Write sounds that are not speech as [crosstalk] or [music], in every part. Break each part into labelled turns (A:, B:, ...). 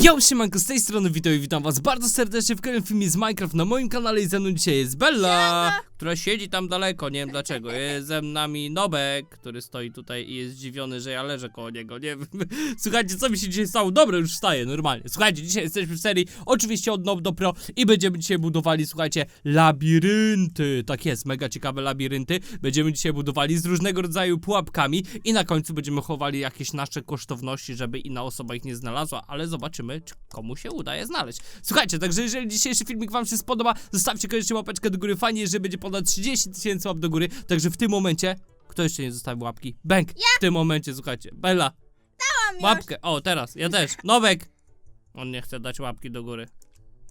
A: Yo, siemanko, z tej strony witam i witam was bardzo serdecznie w kolejnym filmie z Minecraft na moim kanale i ze mną dzisiaj jest Bella, która siedzi tam daleko, nie wiem dlaczego, jest ze nami Nobek, który stoi tutaj i jest zdziwiony, że ja leżę koło niego, nie wiem, [laughs] słuchajcie, co mi się dzisiaj stało, dobra, już wstaję, normalnie, słuchajcie, dzisiaj jesteśmy w serii, oczywiście od Nob do Pro i będziemy dzisiaj budowali, słuchajcie, labirynty, tak jest, mega ciekawe labirynty, będziemy dzisiaj budowali z różnego rodzaju pułapkami i na końcu będziemy chowali jakieś nasze kosztowności, żeby inna osoba ich nie znalazła, ale zobaczymy, czy komu się uda je znaleźć. Słuchajcie, także jeżeli dzisiejszy filmik wam się spodoba, zostawcie koniecznie łapeczkę do góry, fajnie, że będzie ponad 30 tysięcy łap do góry, także w tym momencie, kto jeszcze nie zostawił łapki? Bęk! W tym momencie, słuchajcie, Bella,
B: już.
A: łapkę, o teraz, ja też, Nowek! On nie chce dać łapki do góry.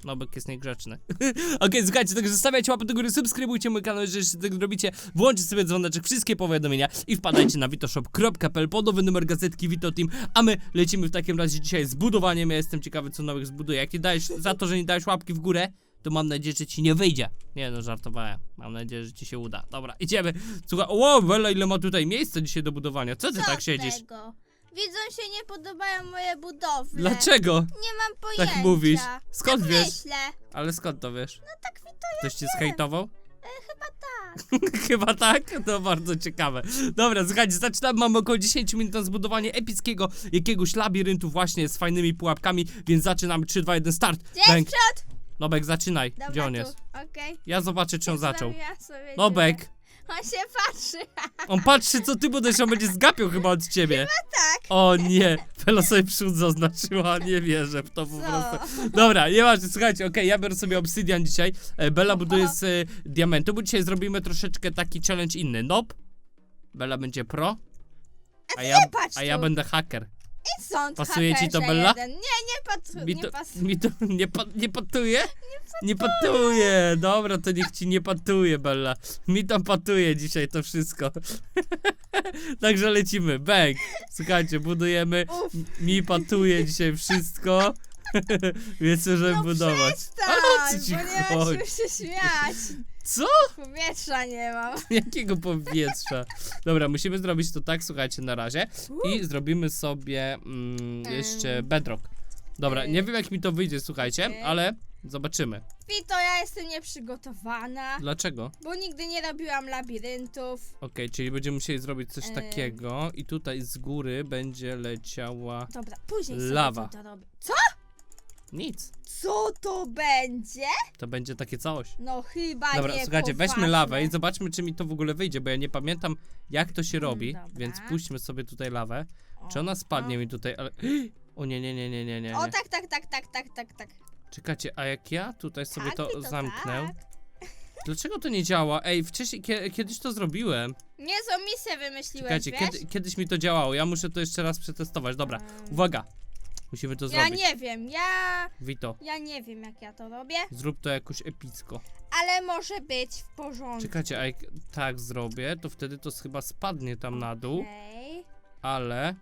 A: Nobek jest niegrzeczny. [laughs] Okej, słuchajcie, także zostawiajcie łapy do góry, subskrybujcie mój kanał, jeżeli jeszcze tego robicie, włączcie sobie dzwoneczek, wszystkie powiadomienia i wpadajcie na witoshop.pl po nowy numer gazetki Vito Team, a my lecimy w takim razie dzisiaj z budowaniem, ja jestem ciekawy co Nowek zbuduje, jak nie dajesz, za to, że nie dałeś łapki w górę, to mam nadzieję, że ci nie wyjdzie. Nie no, żartowałem. Mam nadzieję, że ci się uda. Dobra, idziemy. Słuchaj, o, Bella, ile ma tutaj miejsca dzisiaj do budowania. Co ty
B: Co
A: tak siedzisz?
B: Tego? Widzom się nie podobają moje budowle.
A: Dlaczego?
B: Nie mam pojęcia.
A: Tak mówisz? Skąd
B: tak
A: wiesz?
B: myślę.
A: Ale skąd to wiesz?
B: No tak Wito,
A: Ktoś cię zhejtował?
B: E, chyba tak. [laughs]
A: Chyba tak? To bardzo ciekawe. Dobra, słuchajcie, zaczynamy. Mamy około 10 minut na zbudowanie epickiego jakiegoś labiryntu właśnie z fajnymi pułapkami, więc zaczynamy. 3, 2, 1, start. Bęk.
B: przód?
A: Nobek, zaczynaj.
B: Dobra,
A: Gdzie on
B: tu.
A: jest?
B: Okej.
A: Ja zobaczę, czy on zaczął.
B: Sobie
A: Nobek.
B: On się patrzy. [laughs]
A: on patrzy, co ty budujesz, on będzie zgapiał chyba od ciebie.
B: tak.
A: O nie, Felo sobie przód zaznaczyła, nie wierzę w to po
B: Co?
A: prostu. Dobra, nieważne, słuchajcie, okej, ja biorę sobie obsydian dzisiaj. E, Bella buduje z e, diamentu, bo dzisiaj zrobimy troszeczkę taki challenge inny. Nope. Bella będzie pro. A ja,
B: patrz
A: a ja
B: tu.
A: będę hacker.
B: I sąd
A: Pasuje ci to,
B: hakerze
A: Bella?
B: Jeden. Nie, nie, patrzy,
A: Mi
B: nie
A: to,
B: pasuje.
A: mi to [laughs] nie, pa, nie patuje? Nie patuje. Dobra, to niech ci nie patuje, Bella. Mi to patuje dzisiaj to wszystko. [laughs] Także lecimy. Bang. Słuchajcie, budujemy.
B: Uff.
A: M- Mi patuje dzisiaj wszystko. [laughs] Więc możemy
B: No
A: budować.
B: przestań,
A: Ale o co ci
B: bo nie
A: chodzi?
B: się śmiać.
A: Co?
B: Powietrza nie mam. [laughs]
A: Jakiego powietrza? Dobra, musimy zrobić to tak, słuchajcie, na razie. I zrobimy sobie mm, jeszcze bedrock. Dobra, nie wiem jak mi to wyjdzie, słuchajcie, ale zobaczymy.
B: Wito, ja jestem nieprzygotowana,
A: Dlaczego?
B: bo nigdy nie robiłam labiryntów.
A: Okej, czyli będziemy musieli zrobić coś
B: Em.
A: takiego i tutaj z góry będzie leciała
B: Dobra, później
A: Lawa.
B: sobie to robię. Co?
A: Nic.
B: Co to będzie?
A: To będzie takie coś.
B: No chyba
A: Dobra,
B: nie
A: słuchajcie, weźmy
B: poważne.
A: lawę i zobaczmy, czy mi to w ogóle wyjdzie, bo ja nie pamiętam, jak to się
B: Mm,
A: robi,
B: dobra.
A: więc puśćmy sobie tutaj lawę. Czy ona spadnie mi tutaj, ale... [gasps] O nie, nie, nie, nie, nie, nie.
B: O
A: nie.
B: tak, tak, tak, tak, tak, tak, tak.
A: Czekajcie, a jak ja tutaj sobie
B: tak,
A: to
B: Wito,
A: zamknę?
B: Tak.
A: Dlaczego to nie działa? Ej, wcześniej, kie, kiedyś to zrobiłem.
B: Nie, są misję wymyśliłeś,
A: Czekajcie,
B: wiesz?
A: kiedy, kiedyś mi to działało, ja muszę to jeszcze raz przetestować. Dobra,
B: Em,
A: uwaga. Musimy to
B: Ja
A: zrobić.
B: nie wiem, ja...
A: Wito,
B: Ja nie wiem jak ja to robię,
A: zrób to jakoś epicko.
B: ale może być w porządku.
A: Czekajcie, a jak tak zrobię, to wtedy to chyba spadnie tam na dół,
B: Okej,
A: ale,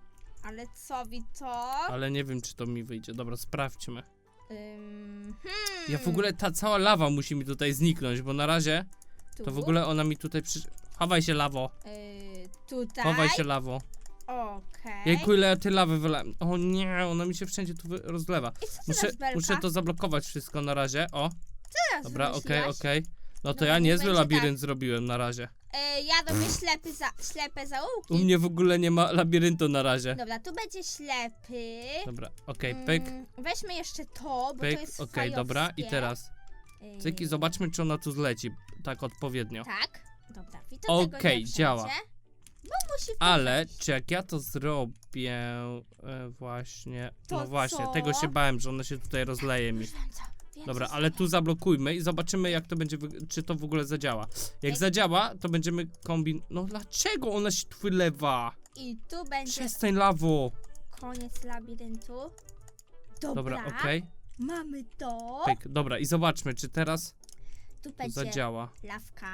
B: ale co Wito?
A: ale nie wiem, czy to mi wyjdzie. Dobra, sprawdźmy.
B: Ym, hmm,
A: Ja w ogóle, ta cała lawa musi mi tutaj zniknąć, bo na razie to w
B: tu?
A: ogóle ona mi tutaj przy... Chowaj się, lawo.
B: Yy, tutaj.
A: Chowaj się, lawo.
B: Okej.
A: Jejku, ile ja ty lawy wylałem. O nie, ona mi się wszędzie tu wy- rozlewa.
B: I co ty
A: Muszę,
B: masz, Belka?
A: muszę to zablokować wszystko na razie. O,
B: Teraz
A: dobra, okej,
B: wymyśliłaś?
A: okej. No to
B: Dobra,
A: ja
B: niech
A: niezły
B: będzie
A: labirynt zrobiłem na razie.
B: Yy, ja robię ślepy za, ślepe zaułki.
A: U mnie w ogóle nie ma labiryntu na razie.
B: Dobra, tu będzie ślepy.
A: Dobra, okej, pyk,
B: Mm, weźmy jeszcze to, bo
A: pyk,
B: to jest
A: okej, dobra. I
B: fajowskie.
A: teraz
B: Yy,
A: cyki, zobaczmy czy ona tu zleci. Tak odpowiednio.
B: Tak, dobra, tego nie
A: Okej, działa.
B: To
A: Ale czy jak ja to zrobię e, właśnie...
B: To
A: no właśnie,
B: co?
A: tego się bałem, że ona się tutaj rozleje mi.
B: Już wiem co, wiem,
A: Dobra,
B: co
A: ale tu zablokujmy i zobaczymy jak to będzie, czy to w ogóle zadziała. Jak
B: Ej.
A: zadziała, to będziemy kombin... No dlaczego ona się tu wylewa?
B: I tu będzie
A: Przestań lawo.
B: koniec labiryntu. Dobra,
A: Dobra, okej.
B: mamy to.
A: Pyk, Dobra, i zobaczmy, czy teraz
B: Tu będzie
A: zadziała.
B: lawka.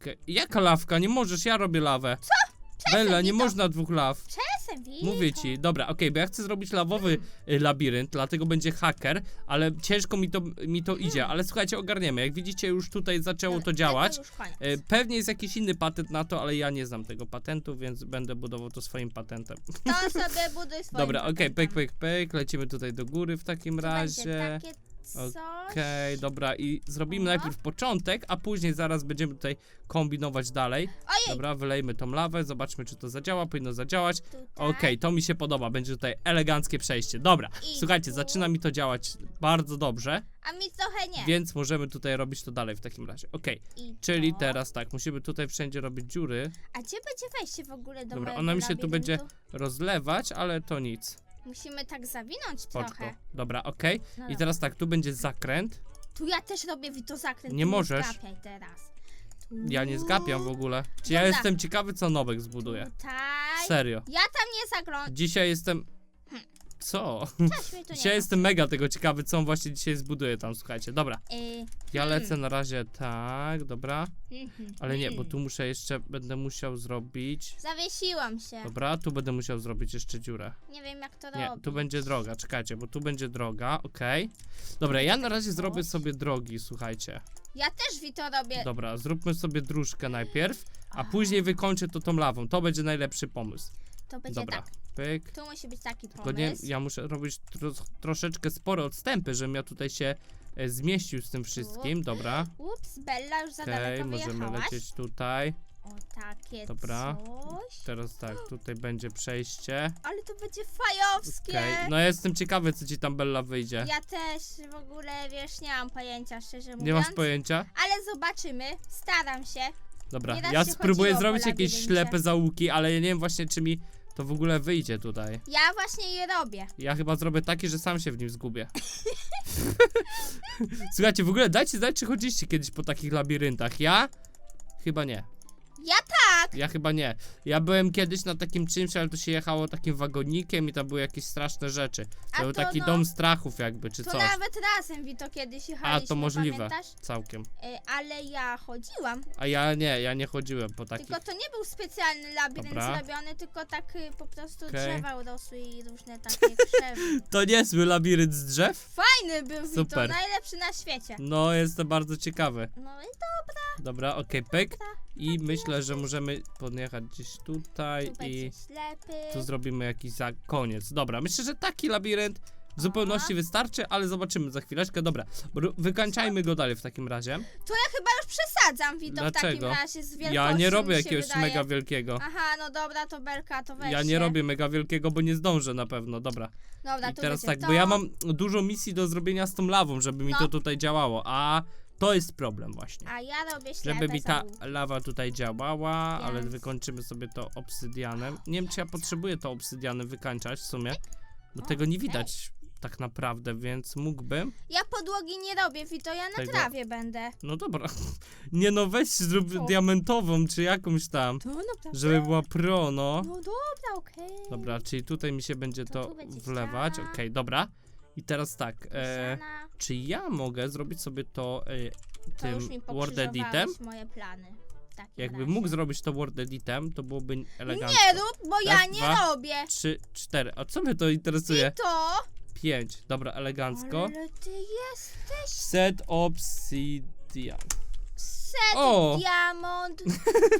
A: Okej. Jaka lawka? Nie możesz, ja robię lawę. Co? Bella, nie
B: Wito.
A: można dwóch law.
B: Przestań Wito.
A: Mówię ci, dobra, okej, bo ja chcę zrobić lawowy y, labirynt, dlatego będzie haker, ale ciężko mi to, mi to idzie, ale słuchajcie, ogarniemy. Jak widzicie, już tutaj zaczęło
B: Dobra,
A: to działać.
B: już koniec.
A: Y, Pewnie jest jakiś inny patent na to, ale ja nie znam tego patentu, więc będę budował to swoim patentem.
B: To sobie buduj swoim
A: Dobra, okej, pyk, pyk, pyk, lecimy tutaj do góry w takim razie.
B: takie coś.
A: Okej, dobra, i zrobimy
B: O.
A: najpierw początek, a później zaraz będziemy tutaj kombinować dalej.
B: Ojej,
A: Dobra, wylejmy tą lawę, zobaczmy czy to zadziała, powinno zadziałać.
B: tutaj.
A: Okej, to mi się podoba, będzie tutaj eleganckie przejście. Dobra,
B: I
A: słuchajcie,
B: tu.
A: zaczyna mi to działać bardzo dobrze,
B: A mi trochę nie.
A: więc możemy tutaj robić to dalej w takim razie. Okej,
B: I
A: czyli
B: to.
A: teraz tak, musimy tutaj wszędzie robić dziury,
B: A gdzie będzie wejście w ogóle do
A: Dobra,
B: mojego
A: ona mi się tu
B: labiryntu?
A: będzie rozlewać, ale to nic.
B: Musimy tak zawinąć
A: Poczko.
B: trochę.
A: Dobra, okej.
B: No
A: I
B: dobra.
A: teraz tak, tu będzie zakręt.
B: Tu ja też robię Wito zakręt.
A: Nie
B: tu
A: możesz.
B: zgapiaj teraz. Tu.
A: Ja nie zgapiam w ogóle. Czy ja
B: Dobra.
A: jestem ciekawy, co Nowek zbuduje.
B: Tutaj.
A: Serio.
B: Ja tam nie zaglądam.
A: Dzisiaj jestem... Co?
B: Coś mnie tu nie
A: Dzisiaj
B: ma.
A: jestem mega tego ciekawy, co on właśnie dzisiaj zbuduje tam, słuchajcie. Dobra,
B: Y,
A: ja
B: Hmm.
A: lecę na razie tak, dobra.
B: mhm,
A: Ale nie, bo
B: mhm.
A: tu muszę jeszcze, będę musiał zrobić...
B: Zawiesiłam się.
A: Dobra, tu będę musiał zrobić jeszcze dziurę.
B: Nie wiem jak to
A: Nie,
B: robić.
A: tu będzie droga, czekajcie, bo tu będzie droga, okej. Dobra, ja na razie zrobię sobie drogi, słuchajcie.
B: Ja też Wito robię.
A: Dobra, zróbmy sobie dróżkę najpierw, a później wykończę to tą lawą. To będzie najlepszy pomysł.
B: To będzie
A: Dobra,
B: tak.
A: pyk.
B: Tu musi być taki
A: Tylko
B: pomysł.
A: nie, ja muszę robić tro, troszeczkę spore odstępy, żebym ja tutaj się e, zmieścił z tym wszystkim. Dobra,
B: Ups, Bella już za
A: okej,
B: daleko
A: możemy
B: wyjechałaś.
A: lecieć tutaj.
B: O takie
A: Dobra.
B: coś.
A: Teraz tak, tutaj będzie przejście.
B: Ale to będzie fajowskie.
A: Okej, no ja jestem ciekawy, co ci tam Bella wyjdzie.
B: Ja też w ogóle, wiesz, nie mam pojęcia, szczerze mówiąc.
A: Nie masz pojęcia?
B: Ale zobaczymy. Staram się.
A: Dobra, ja
B: się
A: spróbuję
B: chodziło po
A: zrobić jakieś
B: labiryncie.
A: ślepe zaułki, ale ja nie wiem właśnie, czy mi to w ogóle wyjdzie tutaj.
B: Ja właśnie je robię.
A: Ja chyba zrobię takie, że sam się w nim zgubię. [laughs] [laughs] Słuchajcie, w ogóle dajcie znać, czy chodziliście kiedyś po takich labiryntach. Ja? Chyba nie.
B: Ja tak.
A: Ja chyba nie. Ja byłem kiedyś na takim czymś, ale to się jechało takim wagonikiem i tam były jakieś straszne rzeczy.
B: A
A: To był
B: to
A: taki
B: no,
A: dom strachów jakby, czy
B: To
A: coś.
B: nawet razem Wito kiedyś jechaliśmy,
A: A, to możliwe.
B: pamiętasz?
A: Całkiem.
B: Y, ale ja chodziłam.
A: A ja nie, ja nie chodziłem po takich.
B: Tylko to nie był specjalny labirynt
A: Dobra.
B: zrobiony, tylko tak y, po prostu
A: Okej.
B: drzewa urosły i różne takie [laughs] krzewy.
A: To niezły labirynt z drzew?
B: Fajny był Wito,
A: Super.
B: najlepszy na świecie.
A: No, jestem bardzo ciekawy.
B: No i to
A: Dobra, okej, pyk. I myślę, że możemy podjechać gdzieś tutaj
B: tu
A: i
B: będzie ślepy.
A: tu zrobimy jakiś za koniec. Dobra, myślę, że taki labirynt w zupełności wystarczy, ale zobaczymy za chwileczkę. Dobra, ru- wykańczajmy go dalej w takim razie.
B: To ja chyba już przesadzam Wito w takim
A: Dlaczego?
B: razie z wielkością
A: Ja nie robię
B: mi się
A: jakiegoś
B: wydaje.
A: mega wielkiego.
B: Aha, no dobra, to Belka, to weź
A: Ja nie
B: się.
A: robię mega wielkiego, bo nie zdążę na pewno. Dobra.
B: Dobra,
A: I
B: tu
A: teraz
B: będzie
A: tak,
B: to.
A: bo ja mam dużo misji do zrobienia z tą lawą, żeby mi
B: No.
A: to tutaj działało, a to jest problem właśnie.
B: A ja robię ślepę
A: Żeby mi ta lawa tutaj działała, ale wykończymy sobie to obsydianem. Nie wiem, czy ja potrzebuję to obsydianem wykańczać w sumie, bo
B: O,
A: tego nie
B: okej.
A: widać tak naprawdę, więc mógłbym.
B: Ja podłogi nie robię, Wito, ja na
A: Tego-
B: trawie będę.
A: No dobra. [laughs] Nie no, weź zrób
B: Co?
A: diamentową, czy jakąś tam,
B: To naprawdę?
A: żeby była pro, no.
B: No dobra, okej.
A: Dobra, czyli tutaj mi się będzie
B: To
A: to
B: tu będzie
A: wlewać. Okej,
B: ściana.
A: dobra. I teraz tak, e, czy ja mogę zrobić sobie to e,
B: to już mi
A: tym word editem?
B: pokrzyżowałeś moje plany. W takim
A: Jakby
B: razie.
A: mógł zrobić to word editem, to byłoby elegancko.
B: Nie rób, bo ja
A: Raz,
B: nie
A: dwa.
B: robię.
A: Trzy, cztery. A co mnie to interesuje?
B: I to.
A: Pięć. Dobra, elegancko.
B: Ale ty jesteś
A: Set obsidian.
B: set
A: O!
B: diamond.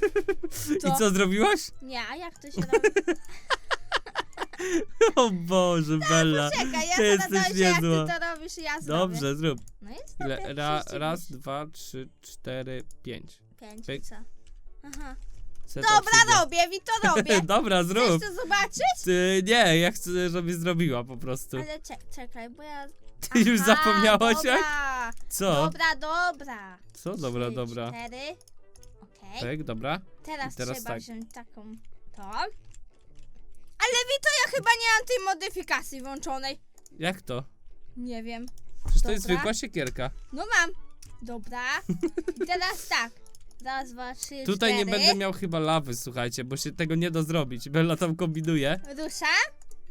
B: [laughs]
A: I co zrobiłaś?
B: Nie, a jak to się robi? [laughs]
A: O Boże, Bella.
B: Czekaj, ja
A: Ty jesteś
B: nadal jak
A: niezła.
B: ty to robisz, ja zrobię.
A: Dobrze, zrób.
B: No jest
A: Ile?
B: dobre,
A: Ra, raz, dwa, trzy, cztery, pięć.
B: Pięć,
A: pyk.
B: co? Aha.
A: Set
B: Dobra,
A: obsidian.
B: robię, wi to [laughs] robię.
A: Dobra,
B: Chcesz
A: zrób.
B: to zobaczyć?
A: Ty, nie, ja chcę, żebyś zrobiła po prostu.
B: Ale czek, czekaj, bo ja...
A: Ty już
B: Aha,
A: zapomniałaś jak?
B: dobra.
A: Co?
B: Dobra, dobra.
A: Co? Dobra,
B: Trzy,
A: dobra.
B: Cztery. Okej.
A: Tak, dobra.
B: Teraz,
A: I teraz
B: trzeba
A: tak.
B: wziąć taką to. Ale Wito, ja chyba nie mam tej modyfikacji włączonej.
A: Jak to?
B: Nie wiem.
A: Przecież to jest
B: Dobra.
A: zwykła siekierka.
B: No mam. Dobra. I teraz tak. Raz, dwa, trzy,
A: Tutaj nie
B: cztery.
A: będę miał chyba lawy, słuchajcie, bo się tego nie da zrobić. Bella tam kombinuje.
B: Ruszam.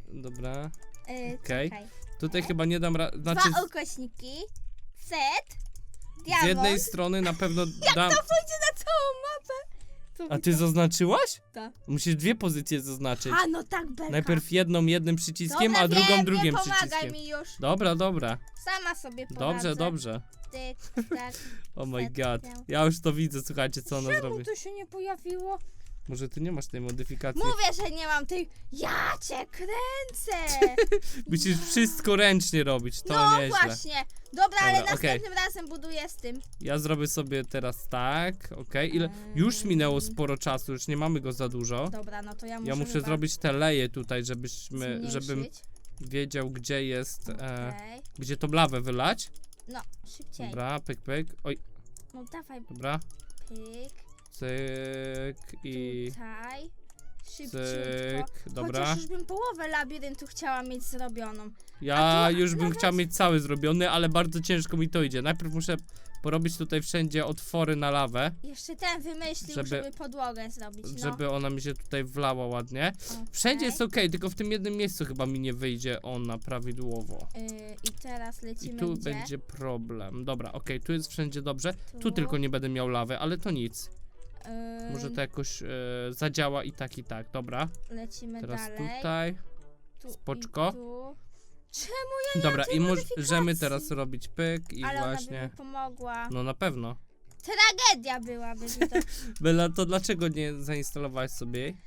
A: Dobra.
B: Yy,
A: Okej.
B: czekaj.
A: Tutaj chyba nie dam ra- Znaczy,
B: Dwa ukośniki. Set.
A: z
B: Diamond.
A: jednej strony na pewno [laughs] dam...
B: To pójdzie na całą mapę. To
A: A ty zaznaczyłaś?
B: Tak.
A: Musisz dwie pozycje zaznaczyć.
B: A, no tak, belka.
A: Najpierw jedną jednym przyciskiem,
B: Dobra,
A: a drugą
B: wiem,
A: drugim
B: nie pomagaj
A: przyciskiem.
B: mi już.
A: Dobra, dobra.
B: Sama sobie poradzę.
A: Dobrze, dobrze.
B: Tyk, tak. [laughs]
A: Oh my god. Ja już to widzę, słuchajcie, co ona
B: Czemu
A: zrobi.
B: to się nie pojawiło?
A: Może ty nie masz tej modyfikacji.
B: Mówię, że nie mam tej... Ja cię kręcę! [laughs]
A: Musisz wszystko ręcznie robić, to
B: no
A: nieźle.
B: właśnie. Dobra, ale
A: Dobra, okej.
B: następnym razem buduję z tym.
A: Ja zrobię sobie teraz tak, okej. Ile? Już minęło sporo czasu, już nie mamy go za dużo.
B: Dobra, no to ja muszę
A: Ja muszę
B: chyba
A: zrobić te leje tutaj, żebyśmy, żebym
B: zmniejszyć.
A: wiedział, gdzie jest, e,
B: Okej.
A: gdzie tą lawę wylać.
B: No, szybciej.
A: Dobra, pyk, pyk. Oj,
B: No dawaj,
A: dobra.
B: pyk.
A: Cyk i
B: Tutaj. Szybciutko.
A: cyk. Dobra.
B: Chociaż już bym połowę labiryntu chciała mieć zrobioną.
A: Ja
B: tu
A: już bym
B: nawet-
A: chciał mieć cały zrobiony, ale bardzo ciężko mi to idzie. Najpierw muszę porobić tutaj wszędzie otwory na lawę,
B: Jeszcze ten wymyślił, żeby,
A: Żeby-
B: podłogę zrobić. No.
A: żeby ona mi się tutaj wlała ładnie. Wszędzie jest ok, tylko w tym jednym miejscu chyba mi nie wyjdzie ona prawidłowo.
B: Yy, I teraz
A: I
B: lecimy
A: tu
B: gdzie?
A: będzie problem. Dobra, okej, tu jest wszędzie dobrze. Tu
B: Tu.
A: tylko nie będę miał lawy, ale to nic.
B: Yy,
A: Może to jakoś e, zadziała i tak, i tak. Dobra,
B: Lecimy
A: teraz
B: dalej.
A: tutaj.
B: Tu
A: spoczko.
B: I tu. Czemu ja
A: Dobra,
B: tej
A: i możemy
B: modyfikacji?
A: teraz robić pyk i
B: Ale ona by
A: właśnie.
B: mi pomogła.
A: No na pewno.
B: Tragedia byłaby mi to. [laughs]
A: Bella, to dlaczego nie zainstalowałaś sobie jej?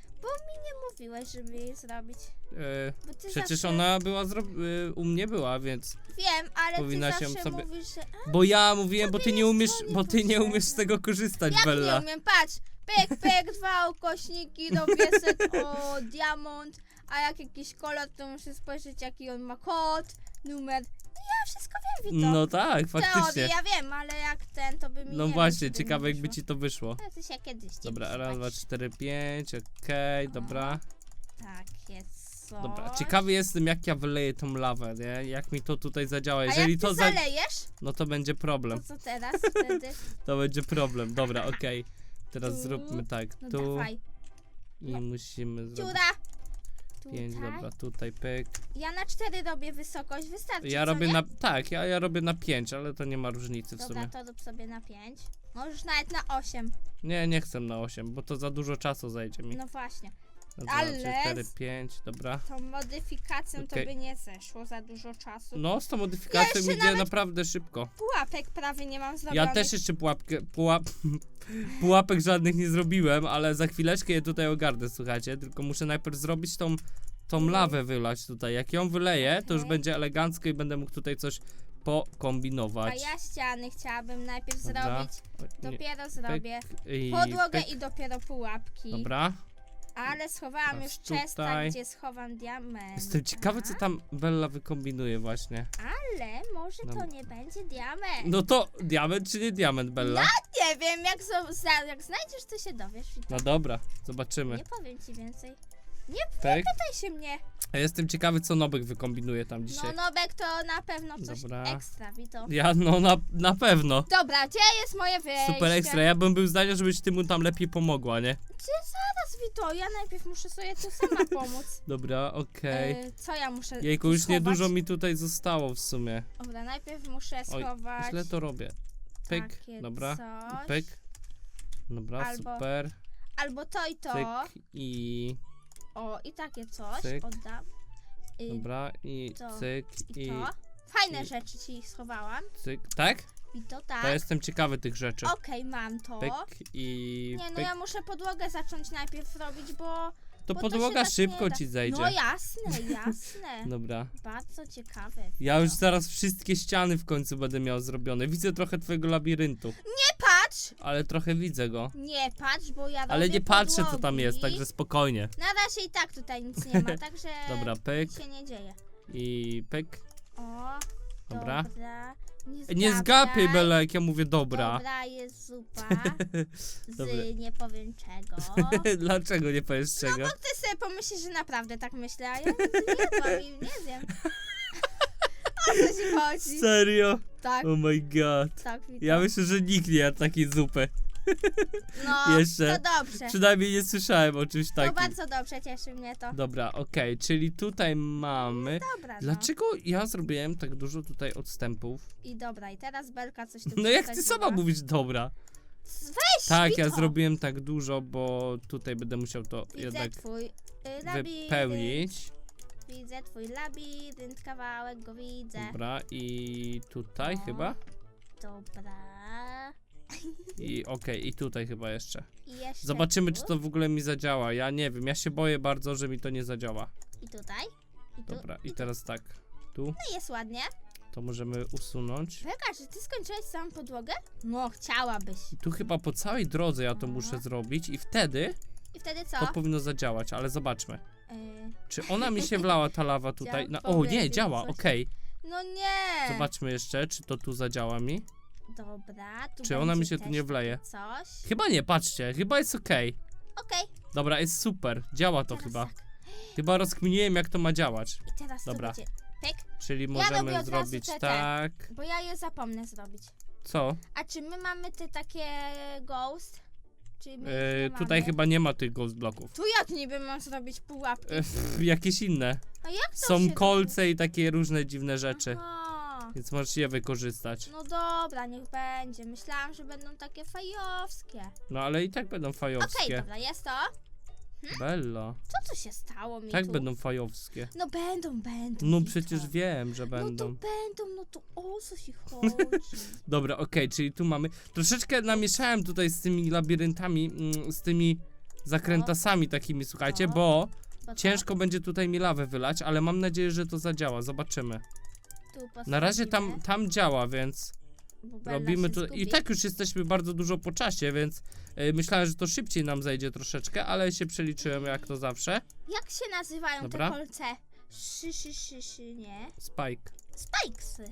B: Mówiłeś, żeby jej zrobić.
A: E,
B: Bo ty
A: przecież
B: zawsze...
A: ona była zro... e, u mnie była, więc.
B: Wiem, ale
A: powinna
B: ty
A: się
B: zawsze
A: sobie-
B: mówisz, że...
A: Bo ja mówiłem, bo ty nie umiesz, bo ty nie umiesz z tego korzystać,
B: jak
A: Bella.
B: nie umiem, patrz. Pyk, pyk, dwa ukośniki, dobiję sobie o diamont, a jak jakiś kolor, to muszę spojrzeć, jaki on ma kod, numer. Ja wszystko wiem, Wito.
A: No tak,
B: Teorii
A: faktycznie.
B: ja wiem, ale jak ten, to by mi
A: No
B: nie
A: właśnie,
B: wiem, czy by mi
A: ciekawe jakby
B: wyszło.
A: ci to wyszło.
B: No to się kiedyś cię
A: Dobra, raz, dwa, cztery, pięć, okej, dobra.
B: Tak, jest coś.
A: Dobra, ciekawy jestem jak ja wyleję tą lawę, nie? Jak mi to tutaj zadziała.
B: A
A: Jeżeli
B: jak ty
A: to za...
B: zalejesz,
A: No to będzie
B: to
A: problem.
B: co teraz wtedy? [laughs]
A: To będzie problem. Dobra, okej. Teraz
B: Tu.
A: zróbmy tak,
B: No
A: tu
B: dawaj.
A: i musimy zrobić
B: Dziura.
A: Pięć,
B: Tutaj.
A: dobra, tutaj pyk.
B: Ja na cztery robię wysokość, wystarczy,
A: Ja
B: co
A: robię
B: nie?
A: na, tak, ja, ja robię na pięć, ale to nie ma różnicy w
B: Dobra,
A: sumie.
B: to rób sobie na pięć. Możesz nawet na osiem.
A: Nie, nie chcę na osiem, bo to za dużo czasu zajdzie mi.
B: No właśnie.
A: Dwa,
B: ale-
A: trzy, cztery, pięć, dobra.
B: Tą modyfikacją
A: Okej.
B: to by nie zeszło za dużo czasu.
A: No, z tą modyfikacją
B: jeszcze
A: idzie
B: nawet-
A: naprawdę szybko.
B: Pułapek prawie nie mam zrobionych.
A: Ja też jeszcze pułapkę, pułap, [laughs] pułapek żadnych nie zrobiłem, ale za chwileczkę je tutaj ogarnę, słuchajcie. Tylko muszę najpierw zrobić tą, tą lawę wylać tutaj. Jak ją wyleję, to już
B: Okej.
A: będzie elegancko i będę mógł tutaj coś
B: A
A: pokombinować.
B: ja ściany chciałabym najpierw
A: Dobra.
B: zrobić.
A: O, nie,
B: Dopiero zrobię
A: i
B: podłogę
A: pyk.
B: i dopiero pułapki.
A: Dobra.
B: Ale schowałam już chesta,
A: tutaj.
B: gdzie schowam diament.
A: Jestem ciekawy, co tam Bella wykombinuje właśnie.
B: Ale może to
A: Dobra.
B: nie będzie diament.
A: No to diament czy nie diament, Bella?
B: Nie wiem, jak, zo- za- jak znajdziesz, to się dowiesz.
A: No dobra, zobaczymy.
B: Nie powiem ci więcej.
A: Pyk.
B: Pytaj się mnie.
A: A jestem ciekawy, co Nobek wykombinuje tam dzisiaj.
B: No Nobek to na pewno coś
A: Dobra.
B: ekstra, Wito.
A: Ja, no na, na pewno.
B: Dobra, gdzie jest moje wyjście?
A: Super ekstra. Ja bym był zdania, żebyś ty mu tam lepiej pomogła, nie?
B: Gdzie zaraz, Wito? Ja najpierw muszę sobie tu sama [laughs] pomóc.
A: Dobra, okej.
B: E, co ja muszę
A: Jejku,
B: tu
A: już
B: schować?
A: niedużo mi tutaj zostało w sumie.
B: Dobra, najpierw muszę
A: Oj,
B: schować
A: źle to robię. Pyk,
B: takie
A: dobra.
B: coś.
A: Pyk. Dobra,
B: Albo
A: super.
B: Albo to i to.
A: Cyk i...
B: O, i takie coś
A: Cyk.
B: oddam. I,
A: Dobra, i
B: to,
A: cyk,
B: i
A: i
B: to. Fajne
A: i-
B: rzeczy ci schowałam.
A: cyk. Tak?
B: I to tak.
A: To jestem ciekawy tych rzeczy.
B: Okej, mam to.
A: Pyk i
B: Nie, no
A: pyk.
B: ja muszę podłogę zacząć najpierw robić, bo...
A: To
B: bo
A: podłoga
B: tak
A: szybko
B: da.
A: ci zejdzie.
B: No jasne, jasne. [laughs]
A: Dobra.
B: Bardzo ciekawe.
A: Ja już zaraz wszystkie ściany w końcu będę miał zrobione. Widzę trochę twojego labiryntu,
B: Nie patrz!
A: ale trochę widzę go.
B: Nie patrz, bo ja
A: Ale
B: robię
A: nie patrzę co tam
B: podłogi.
A: jest, także spokojnie.
B: Na razie i tak tutaj nic nie ma, [laughs] także
A: Dobra, pyk
B: się nie dzieje.
A: i pyk.
B: O,
A: Dobra.
B: dobra. Nie,
A: zgapiaj. Bela, jak ja mówię dobra.
B: Dobra, jest zupa. [laughs] Z
A: Dobra.
B: nie powiem czego. [laughs]
A: Dlaczego nie powiesz czego?
B: No bo ty sobie pomyślisz, że naprawdę tak myślę, a ja nie, nie, nie wiem. O co ci chodzi?
A: Serio?
B: Tak,
A: Oh my god.
B: tak.
A: Ja myślę, że nikt nie jadł takiej zupy. [laughs]
B: No, [laughs]
A: jeszcze.
B: to dobrze.
A: Przynajmniej nie słyszałem o czymś
B: To
A: takim.
B: bardzo dobrze, cieszy mnie to.
A: Dobra, okej, czyli tutaj mamy...
B: Dobra, no.
A: Dlaczego ja zrobiłem tak dużo tutaj odstępów?
B: I dobra, i teraz Belka coś tu
A: No jak ty
B: przesadziła.
A: sama mówisz dobra?
B: Weź,
A: Tak, ja
B: Wito.
A: zrobiłem tak dużo, bo tutaj będę musiał to
B: Widzę
A: jednak
B: twój y, labirynt.
A: wypełnić.
B: Widzę twój labirynt, kawałek go widzę.
A: Dobra, i tutaj
B: No.
A: chyba.
B: Dobra.
A: I okej, i tutaj chyba jeszcze.
B: I jeszcze
A: Zobaczymy,
B: tu.
A: czy to w ogóle mi zadziała. Ja nie wiem, ja się boję bardzo, że mi to nie zadziała.
B: I tutaj. I tu.
A: Dobra,
B: i
A: teraz tak. Tu
B: No jest ładnie.
A: to możemy usunąć.
B: Czekaj, czy ty skończyłeś samą podłogę? No, chciałabyś.
A: I tu chyba po całej drodze ja to
B: No.
A: muszę zrobić i wtedy
B: I wtedy co?
A: to powinno zadziałać, ale zobaczmy.
B: Y,
A: Czy ona mi się wlała ta lawa [laughs] tutaj?
B: Chciałam
A: Na... O, nie,
B: powiedzieć
A: działa,
B: coś.
A: okej.
B: no nie.
A: Zobaczmy jeszcze, czy to tu zadziała mi.
B: Dobra, tu
A: Czy ona mi się tu
B: też
A: nie wleje?
B: Coś.
A: Chyba nie, patrzcie, chyba jest okej.
B: Okej.
A: Dobra, jest super, działa to
B: teraz
A: chyba.
B: tak.
A: Chyba rozkminiłem, jak to ma działać.
B: I teraz
A: Dobra.
B: to będzie pyk,
A: Czyli
B: robię
A: możemy
B: od razu
A: zrobić
B: te, te.
A: tak.
B: bo ja je zapomnę zrobić.
A: Co?
B: A czy my mamy te takie ghost?
A: E, tutaj chyba nie ma tych ghost bloków.
B: Tu jak niby mam zrobić pułapki?
A: E, pff, jakieś inne.
B: A jak to
A: Są
B: się
A: kolce i takie różne dziwne rzeczy.
B: Aha.
A: Więc możesz je wykorzystać.
B: No dobra, niech będzie. Myślałam, że będą takie fajowskie.
A: No ale i tak będą
B: Okej,
A: fajowskie.
B: dobra, jest to.
A: Bella.
B: Co tu się stało mi
A: Tak
B: tu?
A: będą fajowskie.
B: No będą, będą.
A: No przecież wiem, że
B: No to
A: będą.
B: będą, no to o co się chodzi? [laughs]
A: Dobra, okej, czyli tu mamy. Troszeczkę namieszałem tutaj z tymi labiryntami, mm, z tymi zakrętasami takimi, słuchajcie,
B: No.
A: bo
B: Bo co?
A: ciężko będzie tutaj mi lawę wylać, ale mam nadzieję, że to zadziała. Zobaczymy.
B: Tu
A: Na razie tam, tam działa, więc
B: bo Bella
A: robimy
B: się
A: to. I
B: zgubi.
A: tak już jesteśmy bardzo dużo po czasie, więc y, myślałem, że to szybciej nam zajdzie troszeczkę, ale się przeliczyłem jak to zawsze.
B: Jak się nazywają
A: Dobra.
B: te kolce? Szy, szy, szy, szy, nie?
A: Spike.
B: Spikesy.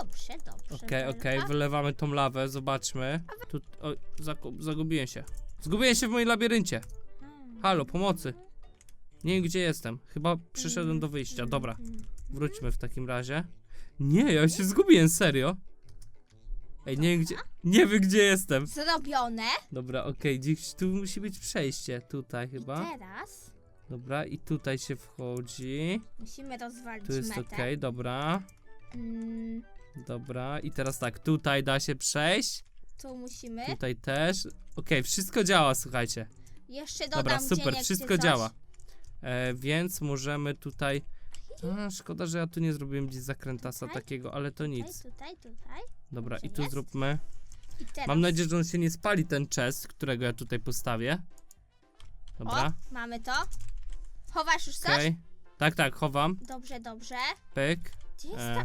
B: Dobrze, dobrze.
A: Okej,
B: Belka.
A: okej, wylewamy tą lawę, zobaczmy. Tu, o, zagu- zagubiłem się. Zgubiłem się w moim labiryncie.
B: Hmm.
A: Halo, pomocy. Nie wiem gdzie jestem. Chyba przyszedłem do wyjścia. Dobra,
B: Mhm.
A: wróćmy w takim razie. Nie, ja się zgubiłem, serio. Ej, nie wiem gdzie. Nie wiem gdzie jestem.
B: Zrobione.
A: Dobra, okej, gdzieś tu musi być przejście. Tutaj chyba.
B: I teraz
A: Dobra, i tutaj się wchodzi.
B: musimy rozwalić
A: Tu jest
B: metę.
A: okej, dobra.
B: Mm,
A: Dobra, i teraz tak, tutaj da się przejść.
B: tu musimy.
A: Tutaj też. Okej, wszystko działa, słuchajcie.
B: Jeszcze dodam
A: Dobra, super, wszystko
B: coś.
A: działa. E, więc możemy tutaj. A, szkoda, że ja tu nie zrobiłem gdzieś zakrętasa
B: Tutaj?
A: takiego, ale to nic.
B: Tutaj, tutaj, tutaj.
A: Dobra, i tu
B: jest.
A: zróbmy.
B: I teraz.
A: Mam nadzieję, że on się nie spali ten chest, którego ja tutaj postawię. Dobra,
B: O, mamy to. Chowasz już coś?
A: okej. Tak, tak, chowam.
B: Dobrze, dobrze.
A: Pyk.
B: Gdzie jest
A: E,
B: ta...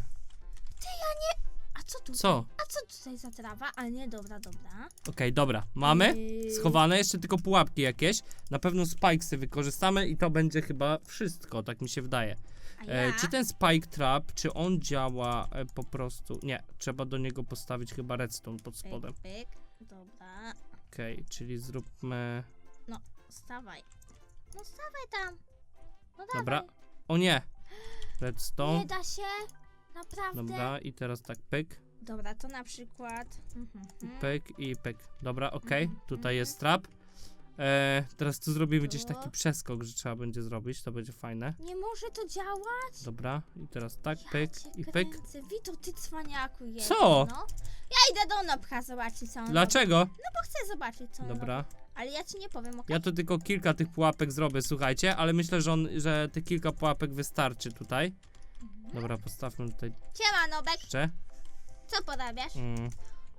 B: Ty, ja nie... A co tu?
A: co?
B: A co tutaj za trawa? A nie, dobra, dobra.
A: Okej, dobra, mamy.
B: Yy,
A: Schowane, jeszcze tylko pułapki jakieś. Na pewno spikesy wykorzystamy i to będzie chyba wszystko, tak mi się wydaje. E, czy ten spike trap, czy on działa e, po prostu? Nie, trzeba do niego postawić chyba redstone pod spodem.
B: Pyk, pyk. Dobra.
A: Okej, czyli zróbmy.
B: Stawaj. No stawaj tam. No
A: Dobra.
B: dawaj.
A: O nie!
B: Nie
A: Redstone.
B: da się. Naprawdę.
A: Dobra, i teraz tak pyk,
B: Dobra, to na przykład... Mhm, mhm.
A: pyk i pyk. Dobra, okej,
B: Mhm,
A: tutaj
B: mhm.
A: jest trap. E, teraz tu zrobimy gdzieś taki przeskok, że trzeba będzie zrobić, to będzie fajne.
B: Nie może to działać?
A: Dobra, i teraz tak,
B: Ja
A: pyk
B: cię
A: i pyk.
B: kręcę. Wito, ty cwaniaku jeden,
A: Co?
B: No. Ja idę do Nopcha zobaczyć co on robi.
A: Dlaczego?
B: No bo chcę zobaczyć co on
A: Dobra.
B: robi. Ale ja ci nie powiem, okej?
A: Ja tu tylko kilka tych pułapek zrobię, słuchajcie, ale myślę, że, on, że te kilka pułapek wystarczy tutaj.
B: Mhm.
A: Dobra, postawmy tutaj
B: Siema Nobek,
A: jeszcze.
B: co porabiasz?
A: Mm.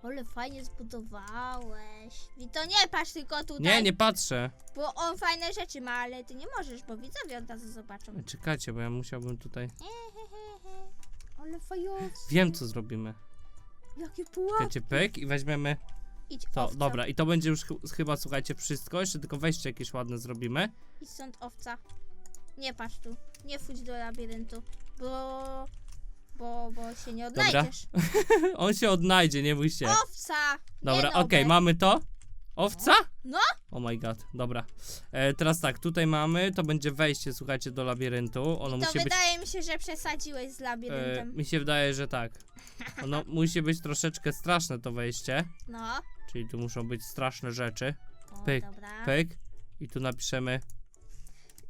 B: Ale fajnie zbudowałeś. Wito, nie patrz tylko tutaj.
A: Nie, nie patrzę.
B: Bo on fajne rzeczy ma, ale ty nie możesz, bo widzowie od razu zobaczą.
A: Czekajcie, bo ja musiałbym tutaj...
B: Ale fajowski.
A: Wiem, co zrobimy.
B: Jakie pułapki.
A: Czekajcie, pyk i weźmiemy
B: Idź,
A: to.
B: owca.
A: Dobra, i to będzie już ch- chyba, słuchajcie, wszystko. Jeszcze tylko wejście jakieś ładne zrobimy.
B: Idź stąd owca. Nie patrz tu. Nie wchodź do labiryntu, bo... Bo, bo się nie
A: Dobra.
B: odnajdziesz. [laughs]
A: On się odnajdzie, nie bój się.
B: Owca!
A: Dobra,
B: nie
A: okej, mamy to. Owca?
B: No.
A: Oh my god, dobra. E, teraz tak, tutaj mamy, to będzie wejście, słuchajcie, do labiryntu. Ono
B: to
A: musi być
B: wydaje mi się, że przesadziłeś z
A: E,
B: labiryntem.
A: mi się wydaje, że tak. Ono [laughs] musi być troszeczkę straszne to wejście.
B: No.
A: Czyli tu muszą być straszne rzeczy.
B: O,
A: Pyk,
B: dobra.
A: Pyk. I tu napiszemy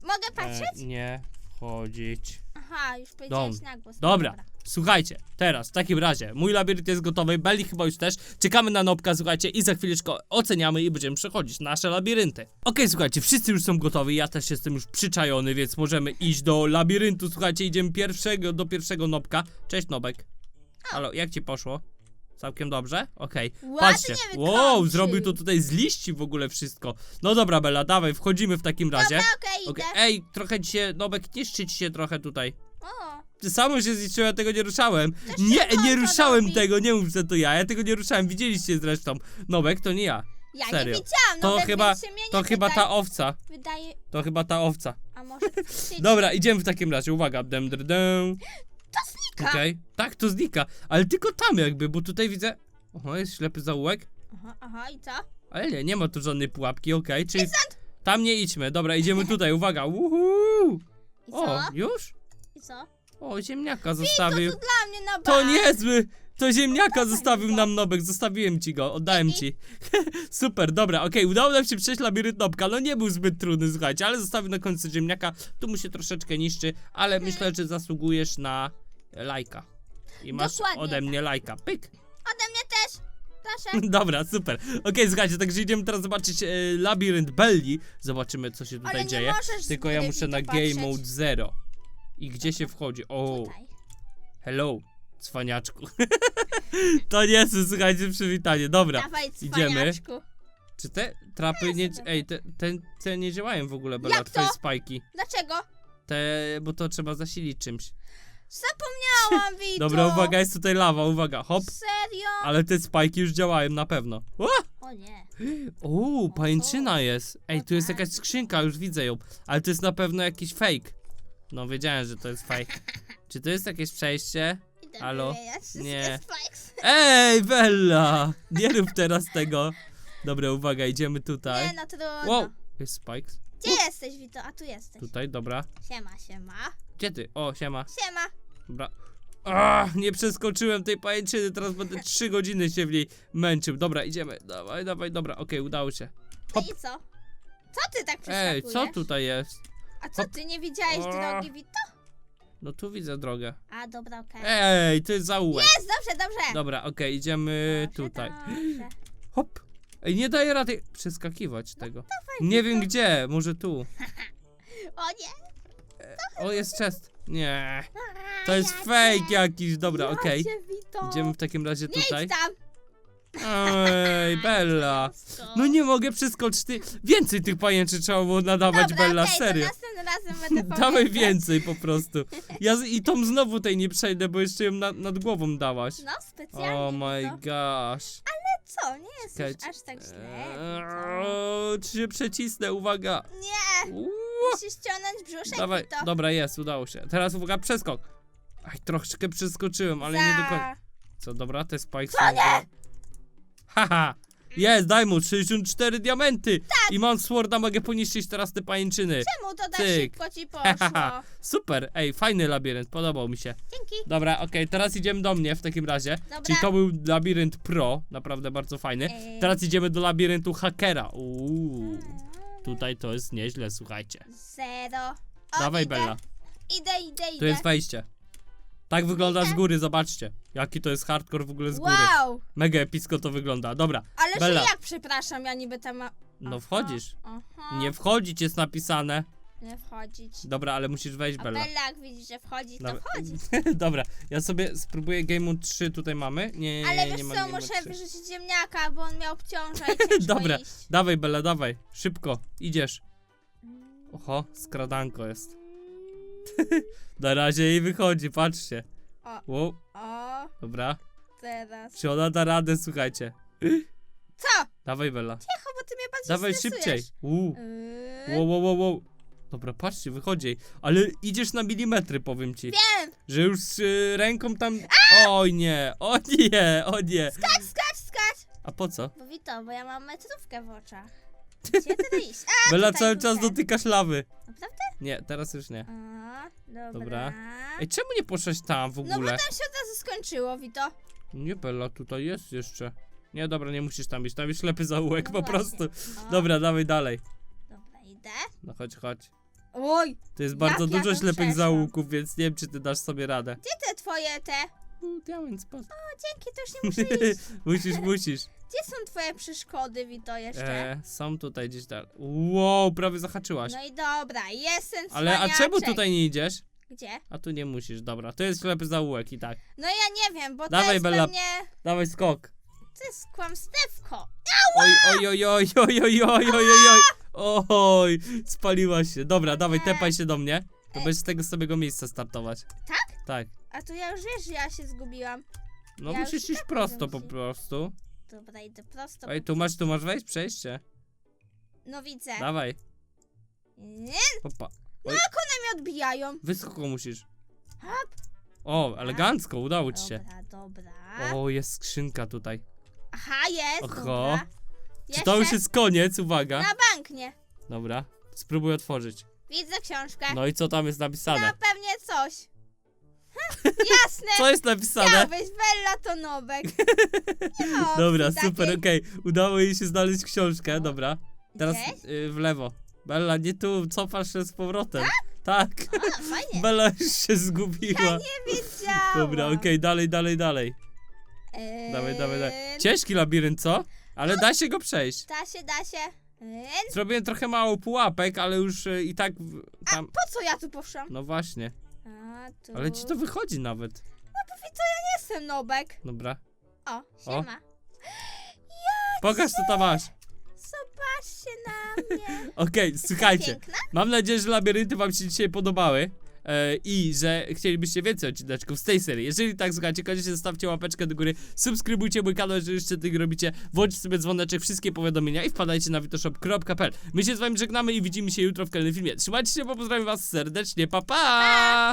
B: Mogę
A: e,
B: patrzeć?
A: nie wchodzić.
B: Aha. Już powiedziałeś na głos.
A: Dobra, słuchajcie, teraz w takim razie mój labirynt jest gotowy, Belly chyba już też. Czekamy na Nopka, słuchajcie, i za chwileczkę oceniamy i będziemy przechodzić nasze labirynty. Okej, słuchajcie, wszyscy już są gotowi, ja też jestem już przyczajony, więc możemy iść do labiryntu. Słuchajcie, idziemy pierwszego do pierwszego Nopka. Cześć Nobek. Halo, jak ci poszło? Całkiem dobrze? Okej.
B: Ładnie
A: Patrzcie. Wow, zrobił to tutaj z liści w ogóle wszystko. No dobra, Bella, dawaj, wchodzimy w takim razie.
B: Dobra, okej,
A: Okej,
B: idę.
A: Ej, trochę ci się, Nobek, niszczyć się trochę tutaj.
B: O,
A: Ty samo się zniszczyłem, ja tego nie ruszałem. Nie, nie ruszałem
B: robi.
A: tego, nie mów, że to ja. Ja tego nie ruszałem, widzieliście zresztą. Nobek, to nie ja.
B: ja
A: Serio.
B: nie widziałam,
A: To
B: no więc
A: chyba-
B: się mnie nie
A: To chyba ta owca.
B: Wydaje,
A: To chyba ta owca.
B: a może.
A: Dobra, idziemy w takim razie, uwaga. Dem, dem, dem. [laughs]
B: To znika.
A: Okej, tak, to znika. Ale tylko tam jakby, bo tutaj widzę... Oho, jest ślepy zaułek.
B: Aha, aha, i co?
A: Ale nie, nie ma tu żadnej pułapki, okej, czyli... Tam nie idźmy, dobra, idziemy [laughs] tutaj, uwaga. Uhu.
B: I
A: O,
B: co?
A: już?
B: I co?
A: O, ziemniaka
B: To
A: zostawił.
B: tu dla mnie na
A: To
B: bank.
A: niezły! To ziemniaka zostawił nam Nobek, zostawiłem ci go, oddałem ci. [laughs] Super, dobra, okej, udało nam się przejść labirynt Nobka, no nie był zbyt trudny, słuchajcie, ale zostawił na końcu ziemniaka, tu mu się troszeczkę niszczy, ale
B: Mhm.
A: myślę, że zasługujesz na lajka. I masz
B: Dokładnie
A: ode mnie lajka, pyk.
B: Ode mnie też. Proszę. [laughs]
A: Dobra, super. Okej, słuchajcie, także idziemy teraz zobaczyć e, labirynt Belli, zobaczymy co się tutaj
B: Ale nie
A: dzieje.
B: możesz
A: Tylko ja muszę na
B: popatrzeć.
A: Game Mode 0. I gdzie się wchodzi? O,
B: Tutaj.
A: Hello, cwaniaczku. [laughs] to nie jest, słuchajcie, przywitanie. Dobra,
B: Dawaj,
A: idziemy.
B: cwaniaczku.
A: Czy te trapy nie...
B: sobie.
A: Ej, te, te, te nie działają w ogóle, Bella,
B: Jak
A: twoje
B: to?
A: spajki.
B: Dlaczego?
A: Te, bo to trzeba zasilić czymś.
B: Zapomniałam, [laughs] Vito.
A: Dobra, uwaga, jest tutaj lawa, uwaga, hop.
B: Serio?
A: Ale te spajki już działają, na pewno. O!
B: O nie.
A: Uuu, pajęczyna jest. Ej, tu jest
B: tak.
A: jakaś skrzynka, już widzę ją. Ale to jest na pewno jakiś fake. No, wiedziałem, że to jest fake. [laughs] Czy to jest jakieś przejście?
B: Idę
A: Halo?
B: wymieniać wszystkie
A: Nie.
B: spikes. [laughs]
A: Ej, Bella! Nie rób teraz tego. Dobra, uwaga, idziemy tutaj.
B: Nie, no trudno.
A: Wow, jest Spikes.
B: Gdzie jesteś, Vito? A tu jesteś.
A: Tutaj, dobra.
B: Siema, siema.
A: Gdzie ty? O, siema.
B: Siema.
A: Dobra. Ach, nie przeskoczyłem tej pajęczyny, teraz będę 3 godziny się w niej męczył. Dobra, idziemy. Dawaj, dawaj, dobra, okej, udało się.
B: No
A: Hop.
B: i co? Co ty tak
A: Ej,
B: przeskakujesz?
A: co tutaj jest?
B: A co,
A: Hop.
B: ty nie widziałeś
A: O.
B: drogi, Vito?
A: No tu widzę drogę.
B: A, dobra, okej.
A: Ej, to jest zaułek.
B: Jest, dobrze, dobrze.
A: Dobra, okej, idziemy
B: Dobrze,
A: tutaj.
B: dobrze.
A: Hop. Ej, nie daję rady przeskakiwać tego. Nie wiem
B: Wito.
A: gdzie, może tu. [laughs]
B: O nie.
A: O, jest chest. Nie. To jest
B: ja
A: fake jakiś, dobra,
B: ja
A: okej.
B: cię, Vito.
A: Idziemy w takim razie
B: Nie
A: tutaj.
B: idź tam.
A: Ej, [laughs] Bella. No nie mogę przeskoczyć. Ty... Więcej tych pajęczy trzeba było nadawać,
B: Dobra,
A: Bella,
B: okej,
A: serio.
B: To następnym razem będę [laughs]
A: Dawaj
B: pamiętać.
A: więcej po prostu. Ja z... i tą znowu tej nie przejdę, bo jeszcze ją na, nad głową dałaś.
B: No, specjalnie.
A: Oh my
B: Vito.
A: gosh.
B: Co, nie jest już
A: Czekajcie.
B: aż tak źle.
A: Eee, czy się przecisnę, uwaga.
B: Nie,
A: Uuu,
B: musisz ściągnąć brzuszek,
A: Dawaj,
B: Vito.
A: dobra, jest, udało się. Teraz uwaga, przeskok. Aj, troszeczkę przeskoczyłem, ale nie do końca. Co, dobra, te spikes
B: Co
A: są-? Haha! Jest, daj mu 64 diamenty!
B: Tak.
A: I mam sworda, mogę poniszczyć teraz te pajęczyny.
B: Czemu to tak
A: Cyk.
B: szybko ci [laughs] poszło?
A: super, ej, fajny labirynt, podobał mi się.
B: Dzięki.
A: Dobra, okej, teraz idziemy do mnie w takim razie.
B: Dobra.
A: Czyli to był labirynt pro, naprawdę bardzo fajny.
B: Ej.
A: Teraz idziemy do labiryntu hakera. Uuu, tutaj to jest nieźle, słuchajcie.
B: Zero. O,
A: Dawaj,
B: idę.
A: Bella,
B: Idę, idę, idę.
A: tu jest wejście. Tak wygląda z góry, zobaczcie. Jaki to jest hardcore w ogóle z góry.
B: Wow.
A: Mega epicko to wygląda. Dobra,
B: Ale
A: Bella.
B: że jak, przepraszam, ja niby tam ma...
A: no
B: Aha,
A: wchodzisz.
B: Aha.
A: Nie wchodzić jest napisane.
B: Nie wchodzić.
A: Dobra, ale musisz wejść,
B: A
A: Bella.
B: Bella jak widzi, że wchodzi, to
A: Dobra.
B: wchodzi. [laughs]
A: Dobra, ja sobie spróbuję Game Mode 3 tutaj mamy. Nie, nie,
B: Ale
A: nie,
B: wiesz
A: nie ma
B: co, muszę
A: 3.
B: wyrzucić ziemniaka, bo on mnie obciąża i ciężko
A: Dobra,
B: iść.
A: dawaj Bella, dawaj. Szybko, idziesz. Oho, skradanko jest. [laughs] Na razie jej wychodzi, patrzcie.
B: O.
A: Wow,
B: O,
A: dobra.
B: teraz.
A: Czy ona da radę, słuchajcie.
B: Co?
A: Dawaj Bella.
B: Cicho, bo ty mnie bardziej
A: Dawaj
B: stresujesz.
A: szybciej. Uuu.
B: Yy,
A: Wow, wow, wow, wow. Dobra, patrzcie, wychodzi. Ale idziesz na milimetry, powiem ci.
B: Wiem!
A: Że już z y, ręką tam... Oj nie, o nie, o nie.
B: Skacz, skacz, skacz!
A: A po co?
B: Bo Wito, bo ja mam metrówkę w oczach. [laughs] Gdzie ty iść? A,
A: Bella
B: tutaj
A: cały
B: był
A: czas
B: ten.
A: dotykasz lawy.
B: Naprawdę?
A: Nie, teraz już nie.
B: A, dobra.
A: Dobra. Ej, czemu nie poszłaś tam w
B: No bo
A: ogóle?
B: tam się od razu skończyło, Wito.
A: Nie, Bella, tutaj jest jeszcze. Nie, dobra, nie musisz tam iść, tam jest ślepy zaułek
B: No
A: po
B: właśnie.
A: prostu.
B: O,
A: Dobra, dawaj dalej.
B: Dobra, idę.
A: No chodź, chodź.
B: Oj,
A: To jest bardzo
B: Jak ja
A: dużo
B: to
A: ślepych
B: przeszłam?
A: zaułków, więc nie wiem, czy ty dasz sobie radę.
B: gdzie te twoje te?
A: U, diament spadł.
B: O, dzięki, to już nie muszę [laughs] iść.
A: musisz, musisz.
B: Gdzie są twoje przeszkody, Wito, jeszcze?
A: E, są tutaj gdzieś dalej. Wow, prawie zahaczyłaś.
B: No i dobra, jestem
A: Ale a
B: cwaniaczek.
A: czemu tutaj nie idziesz?
B: Gdzie?
A: A tu nie musisz, dobra. To jest ślepy zaułek i tak.
B: No ja nie wiem, bo to
A: Dawaj,
B: jest
A: Bella.
B: pewnie...
A: Dawaj skok.
B: To jest kłamstewko.
A: Oj, oj, oj, oj, oj, oj, oj, oj, oj, oj. Oj, spaliłaś się. Dobra, dawaj,
B: Nie.
A: tepaj się do mnie. To będziesz z tego samego miejsca startować.
B: Tak?
A: Tak.
B: A to ja już wiesz, że ja się zgubiłam.
A: No
B: Ja
A: musisz
B: już
A: iść
B: tak
A: prosto po prostu.
B: Dobra, idę prosto.
A: Ej, tu masz, tu masz wejść, przejście.
B: No widzę.
A: Dawaj,
B: Nie,
A: popa.
B: one mnie odbijają.
A: Wysoko musisz.
B: Hop.
A: O, elegancko, udało ci się.
B: Dobra, dobra.
A: O, jest skrzynka tutaj.
B: Aha, jest,
A: Oho.
B: dobra.
A: Czy
B: Jeszcze?
A: to już jest koniec? Uwaga.
B: Na bank nie.
A: Dobra, spróbuj otworzyć.
B: Widzę książkę.
A: No i co tam jest napisane?
B: Na pewnie coś. [laughs] Jasne.
A: Co jest napisane?
B: Miałbyś, Bella to Nowek. [laughs] Nie opcji
A: Dobra,
B: takiej.
A: super, okej. Udało jej się znaleźć książkę, dobra. Teraz
B: Gdzieś?
A: y, w lewo. Bella, nie tu, cofasz się z powrotem. Tak?
B: A, fajnie. [laughs]
A: Bella już się zgubiła.
B: Nie wiedziałam.
A: Dobra, okej, dalej, dalej, dalej.
B: Eee,
A: Dawaj, dawaj, dawaj. Ciężki labirynt, co? Ale da się go przejść.
B: Da się, da się. Eee,
A: Zrobiłem trochę mało pułapek, ale już y, i tak w- tam...
B: po co ja tu poszłam?
A: No właśnie.
B: A, tu...
A: Ale ci to wychodzi nawet.
B: Nie jestem Nobek.
A: Dobra.
B: O, siema.
A: Pokaż, co tam masz.
B: Zobaczcie na mnie. [laughs]
A: Okej, słuchajcie.
B: Piękna?
A: Mam nadzieję, że labirynty wam się dzisiaj podobały. E, I że chcielibyście więcej odcineczków z tej serii. Jeżeli tak, słuchajcie, koniecznie zostawcie łapeczkę do góry, subskrybujcie mój kanał, jeżeli jeszcze tego robicie, włączcie sobie dzwoneczek, wszystkie powiadomienia i wpadajcie na witoshop.pl. My się z wami żegnamy i widzimy się jutro w kolejnym filmie. Trzymajcie się, bo pozdrawiam was serdecznie, pa pa!